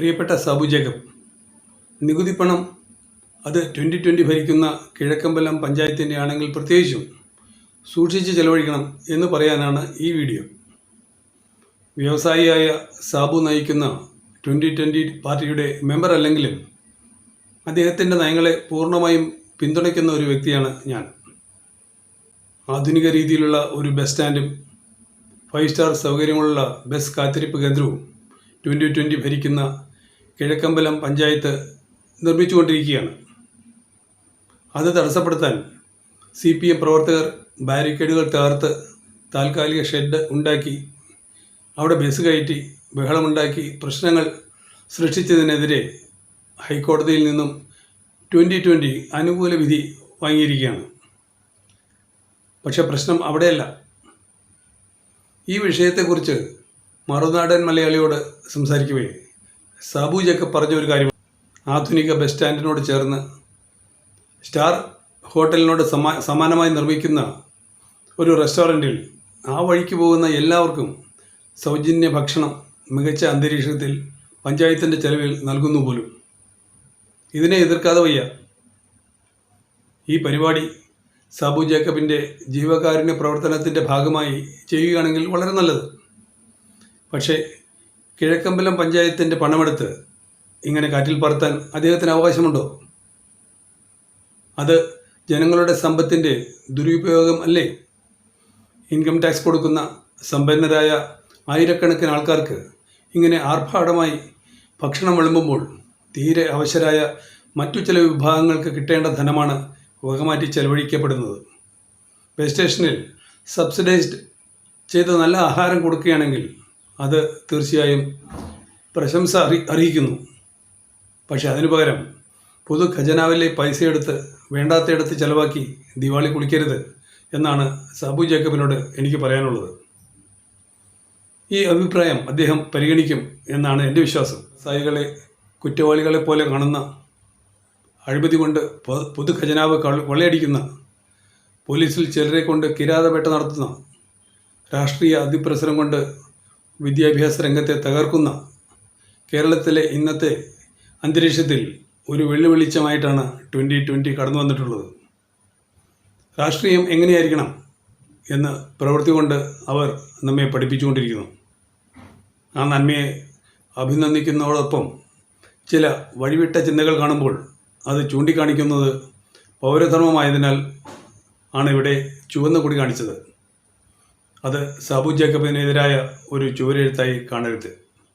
പ്രിയപ്പെട്ട സാബു ജേക്കബ് നികുതി പണം അത് ട്വന്റി ട്വന്റി ഭരിക്കുന്ന കിഴക്കമ്പലം പഞ്ചായത്തിന്റെ ആണെങ്കിൽ പ്രത്യേകിച്ചും സൂക്ഷിച്ച് ചെലവഴിക്കണം എന്ന് പറയാനാണ് ഈ വീഡിയോ. വ്യവസായിയായ സാബു നയിക്കുന്ന ട്വന്റി ട്വന്റി പാർട്ടിയുടെ മെമ്പർ അല്ലെങ്കിലും അദ്ദേഹത്തിന്റെ നയങ്ങളെ പൂർണമായും പിന്തുണയ്ക്കുന്ന ഒരു വ്യക്തിയാണ് ഞാൻ. ആധുനിക രീതിയിലുള്ള ഒരു ബസ് സ്റ്റാൻഡും ഫൈവ് സ്റ്റാർ സൗകര്യങ്ങളുള്ള ബസ് കാത്തിരിപ്പ് കേന്ദ്രവും ട്വന്റി ട്വന്റി ഭരിക്കുന്ന കിഴക്കമ്പലം പഞ്ചായത്ത് നിർമ്മിച്ചുകൊണ്ടിരിക്കുകയാണ്. അത് തടസ്സപ്പെടുത്താൻ സി പി എം പ്രവർത്തകർ ബാരിക്കേഡുകൾ തകർത്ത് താൽക്കാലിക ഷെഡ് ഉണ്ടാക്കി അവിടെ ബസ് കയറ്റി ബഹളമുണ്ടാക്കി പ്രശ്നങ്ങൾ സൃഷ്ടിച്ചതിനെതിരെ ഹൈക്കോടതിയിൽ നിന്നും ട്വന്റി ട്വന്റി അനുകൂല വിധി വാങ്ങിയിരിക്കുകയാണ്. പക്ഷേ പ്രശ്നം അവിടെയല്ല. ഈ വിഷയത്തെക്കുറിച്ച് മറുനാടൻ മലയാളിയോട് സംസാരിക്കവേ സാബു ജേക്കബ് പറഞ്ഞ ഒരു കാര്യം. ആധുനിക ബസ് സ്റ്റാൻഡിനോട് ചേർന്ന് സ്റ്റാർ ഹോട്ടലിനോട് സമാ സമാനമായി നിർമ്മിക്കുന്ന ഒരു റെസ്റ്റോറന്റിൽ ആ വഴിക്ക് പോകുന്ന എല്ലാവർക്കും സൗജന്യ ഭക്ഷണം മികച്ച അന്തരീക്ഷത്തിൽ പഞ്ചായത്തിന്റെ ചെലവിൽ നൽകുന്നു പോലും. ഇതിനെ എതിർക്കാതെ വയ്യ. ഈ പരിപാടി സാബു ജേക്കബിന്റെ ജീവകാരുണ്യ പ്രവർത്തനത്തിന്റെ ഭാഗമായി ചെയ്യുകയാണെങ്കിൽ വളരെ നല്ലത്. പക്ഷേ കിഴക്കമ്പലം പഞ്ചായത്തിന്റെ പണമെടുത്ത് ഇങ്ങനെ കാറ്റിൽ പറത്താൻ അദ്ദേഹത്തിന് അവകാശമുണ്ടോ? അത് ജനങ്ങളുടെ സമ്പത്തിന്റെ ദുരുപയോഗം അല്ലേ? ഇൻകം ടാക്സ് കൊടുക്കുന്ന സമ്പന്നരായ ആയിരക്കണക്കിന് ആൾക്കാർക്ക് ഇങ്ങനെ ആർഭാടമായി ഭക്ഷണം വിളമ്പുമ്പോൾ തീരെ അവശരായ മറ്റു ചില വിഭാഗങ്ങൾക്ക് കിട്ടേണ്ട ധനമാണ് വകമാറ്റി ചെലവഴിക്കപ്പെടുന്നത്. ബസ് സ്റ്റേഷനിൽ സബ്സിഡൈസ്ഡ് ചെയ്ത നല്ല ആഹാരം കൊടുക്കുകയാണെങ്കിൽ അത് തീർച്ചയായും പ്രശംസ അറി അറിയിക്കുന്നു. പക്ഷെ അതിനു പകരം പൊതു ഖജനാവിലെ പൈസ എടുത്ത് വേണ്ടാത്തയിടത്ത് ചെലവാക്കി ദിവാളി കുളിക്കരുത് എന്നാണ് സാബു ജേക്കബിനോട് എനിക്ക് പറയാനുള്ളത്. ഈ അഭിപ്രായം അദ്ദേഹം പരിഗണിക്കും എന്നാണ് എന്റെ വിശ്വാസം. സായികളെ കുറ്റവാളികളെ പോലെ കാണുന്ന അഴിമതി കൊണ്ട് പൊതു ഖജനാവ് കള- കൊള്ളയടിക്കുന്ന പോലീസിൽ ചിലരെ കൊണ്ട് കിരാതവേട്ട നടത്തുന്ന രാഷ്ട്രീയ അതിപ്രസരം കൊണ്ട് വിദ്യാഭ്യാസ രംഗത്തെ തകർക്കുന്ന കേരളത്തിലെ ഇന്നത്തെ അന്തരീക്ഷത്തിൽ ഒരു വെള്ളിവെളിച്ചമായിട്ടാണ് ട്വന്റി ട്വന്റി കടന്നു വന്നിട്ടുള്ളത്. രാഷ്ട്രീയം എങ്ങനെയായിരിക്കണം എന്ന് പ്രവൃത്തി കൊണ്ട് അവർ നമ്മെ പഠിപ്പിച്ചുകൊണ്ടിരിക്കുന്നു. ആ നന്മയെ അഭിനന്ദിക്കുന്നതോടൊപ്പം ചില വഴിവിട്ട ചിന്തകൾ കാണുമ്പോൾ അത് ചൂണ്ടിക്കാണിക്കുന്നത് പൗരധർമ്മമായതിനാൽ ആണ് ഇവിടെ ചുവന്ന കൊടി കാണിച്ചത്. അത് സാബു ജേക്കബിനെതിരായ ഒരു ചുവരെഴുത്തായി കാണരുത്.